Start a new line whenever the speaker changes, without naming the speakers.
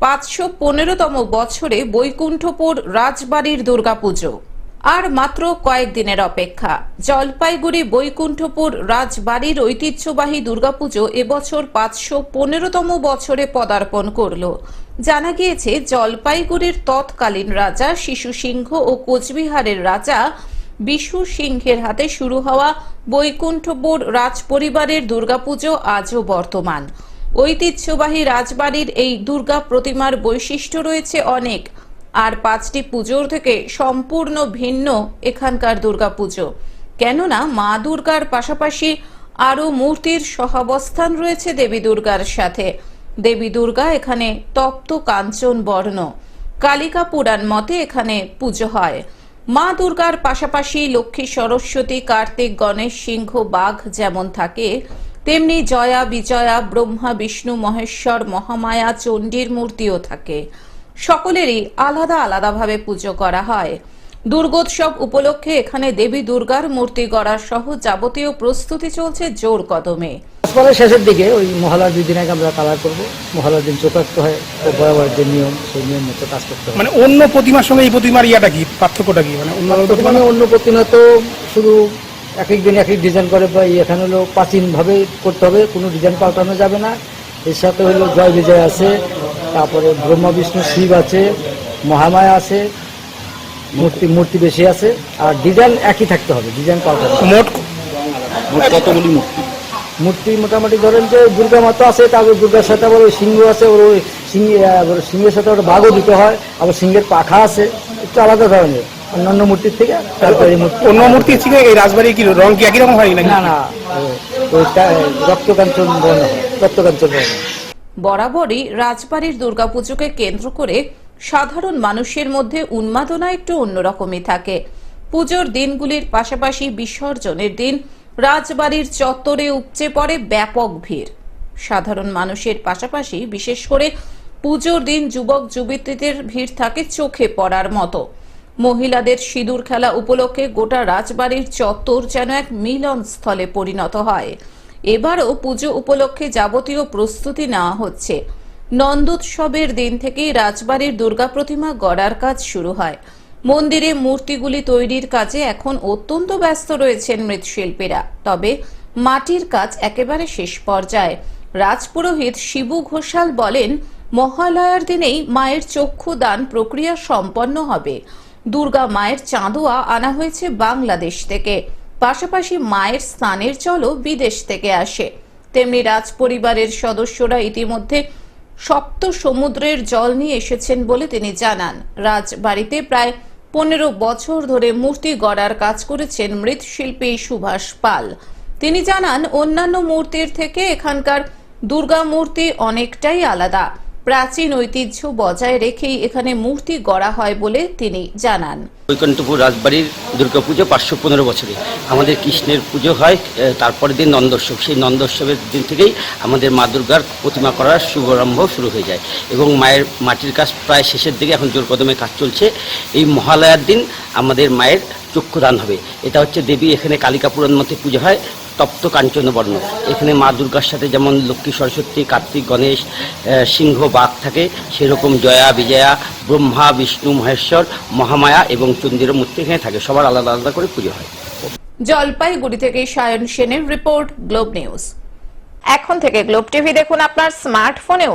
পাঁচশো পনেরোতম বছরে বৈকুণ্ঠপুর রাজবাড়ির দুর্গাপুজো। আর মাত্র কয়েকদিনের অপেক্ষা। জলপাইগুড়ি বৈকুণ্ঠপুর রাজবাড়ির ঐতিহ্যবাহী দুর্গাপুজো এবছর পাঁচশো পনেরোতম বছরে পদার্পণ করল। জানা গিয়েছে, জলপাইগুড়ির তৎকালীন রাজা শিশু সিংহ ও কোচবিহারের রাজা বিশু সিংহের হাতে শুরু হওয়া বৈকুণ্ঠপুর রাজপরিবারের দুর্গাপুজো আজও বর্তমান। ঐতিহ্যবাহী রাজবাড়ির এই দুর্গা প্রতিমার বৈশিষ্ট্য রয়েছে অনেক। আর পাঁচটি পুজোর থেকে সম্পূর্ণ ভিন্ন এখানকার দুর্গাপুজো। কেননা মা দুর্গার পাশাপাশি আরও মূর্তির সহাবস্থান রয়েছে দেবী দুর্গার সাথে। দেবী দুর্গা এখানে তপ্ত কাঞ্চন বর্ণ। কালিকা পুরাণ মতে এখানে পুজো হয়। মা দুর্গার পাশাপাশি লক্ষ্মী সরস্বতী, কার্তিক, গণেশ সিংহ, বাঘ যেমন থাকে তেমনি জয়া বিজয়া ব্রহ্মা বিষ্ণু মহেশ্বর মহামায়া চণ্ডীর মূর্তিও থাকে। সকলেরই আলাদা আলাদাভাবে পুজো করা হয়। দুর্গোৎসব উপলক্ষে এখানে দেবী দুর্গার মূর্তি গড়া সহ যাবতীয় প্রস্তুতি চলছে জোর কদমে।
পরে শেষের দিকে ওই মহলার দুই দিন আগে আমরা কালার করব। মহলার দিন চোখাক্ত হয় বরাবর যে নিয়ম সেই নিয়ম মতো কাজ করতে হবে
মানে অন্য প্রতিমার সঙ্গে এই প্রতিমার ইয়াটা কি? পার্থক্যটা কি? মানে অন্য প্রতিমা
মানে অন্য প্রতিমা তো শুধু এক এক দিন এক এক ডিজাইন করে বা এখানে হলো প্রাচীনভাবে করতে হবে কোনো ডিজাইন পাল্টানো যাবে না। এর সাথে হলো জয় বিজয় আছে তারপরে ব্রহ্মা বিষ্ণু শিব আছে মহামায়া আছে মূর্তি মূর্তি বেশি আছে আর ডিজাইন একই থাকতে হবে ডিজাইন পাল্টানো।
মোট
কতগুলি মূর্তি? মূর্তি মোটামুটি ধরেন যে দুর্গা মাতা আছে তারপর দুর্গার সাথে আবার ওই সিংহ আছে ওর ওই সিংহ সিংহের সাথে ওটা বাঘও দিতে হয় আবার সিংহের পাখা আছে একটু আলাদা ধরনের। অন্যান্য মূর্তির থেকে তারপরে মূর্তি।
অন্য মূর্তি থেকে এই রাজবাড়ির কি রং কি একই রকম হয় নাকি?
না না ওইটা রক্তকাঞ্চন বর্ণ রক্তকাঞ্চন বর্ণ
বরাবরই রাজবাড়ির দুর্গাপুজোকে কেন্দ্র করে সাধারণ মানুষের মধ্যে উন্মাদনা একটু অন্যরকমই থাকে। পুজোর দিনগুলির পাশাপাশি বিসর্জনের দিন রাজবাড়ির চত্বরে উপচে পড়ে ব্যাপক ভিড়। সাধারণ মানুষের পাশাপাশি বিশেষ করে পুজোর দিন যুবক যুবতীদের ভিড় থাকে চোখে পড়ার মতো। মহিলাদের সিঁদুর খেলা উপলক্ষে গোটা রাজবাড়ির চত্বর যেন এক মিলন স্থলে পরিণত হয়। এবারও পুজো উপলক্ষে যাবতীয় প্রস্তুতি নেওয়া হচ্ছে। নন্দোৎসবের দিন থেকেই রাজবাড়ির দুর্গা প্রতিমা গড়ার কাজ শুরু হয়। মন্দিরে মূর্তিগুলি তৈরির কাজে এখন অত্যন্ত ব্যস্ত রয়েছেন মৃৎশিল্পীরা। তবে মাটির কাজ একেবারে শেষ পর্যায়ে। রাজপুরোহিত শিবু ঘোষাল বলেন, মহালয়ার দিনেই মায়ের চক্ষু দান প্রক্রিয়া সম্পন্ন হবে। দুর্গা মায়ের চাঁদোয়া আনা হয়েছে বাংলাদেশ থেকে। পাশাপাশি মায়ের স্থানের চলও বিদেশ থেকে আসে। তেমনি রাজ পরিবারের সদস্যরা ইতিমধ্যে সপ্ত সমুদ্রের জল নিয়ে এসেছেন বলে তিনি জানান। রাজবাড়িতে প্রায় পনেরো বছর ধরে মূর্তি গড়ার কাজ করেছেন মৃৎশিল্পী সুভাষ পাল। তিনি জানান, অন্যান্য মূর্তির থেকে এখানকার দুর্গা মূর্তি অনেকটাই আলাদা। প্রাচীন ঐতিহ্য বজায় রেখেই এখানে মূর্তি গড়া হয় বলে তিনি জানান।
বৈকুণ্ঠপুর রাজবাড়ির দুর্গাপুজো পাঁচশো পনেরো বছরে। আমাদের কৃষ্ণের পুজো হয় এ, তারপরের দিন নন্দোৎসব। সেই নন্দোৎসবের দিন থেকেই আমাদের মা দুর্গার প্রতিমা করার শুভারম্ভ শুরু হয়ে যায় এবং মায়ের মাটির কাজ প্রায় শেষের দিকে এখন জোর কদমে কাজ চলছে। এই মহালয়ার দিন আমাদের মায়ের চক্ষুদান হবে। এটা হচ্ছে দেবী, এখানে কালিকা পুরাণ মতে পুজো হয়, তপ্ত কাঞ্চন বর্ণ। এখানে মা দুর্গার সাথে যেমন লক্ষ্মী, সরস্বতী, কার্তিক, গণেশ সিংহ, বাঘ থাকে, সেরকম জয়া, বিজয়া, ব্রহ্মা, বিষ্ণু, মহেশ্বর, মহামায়া এবং চন্দ্রের মূর্তি এখানে থাকে। সবার আলাদা আলাদা করে পুজো হয়।
জলপাইগুড়ি থেকে সায়ন সেনের রিপোর্ট, গ্লোব নিউজ। এখন থেকে গ্লোব টিভি দেখুন আপনার স্মার্টফোনেও।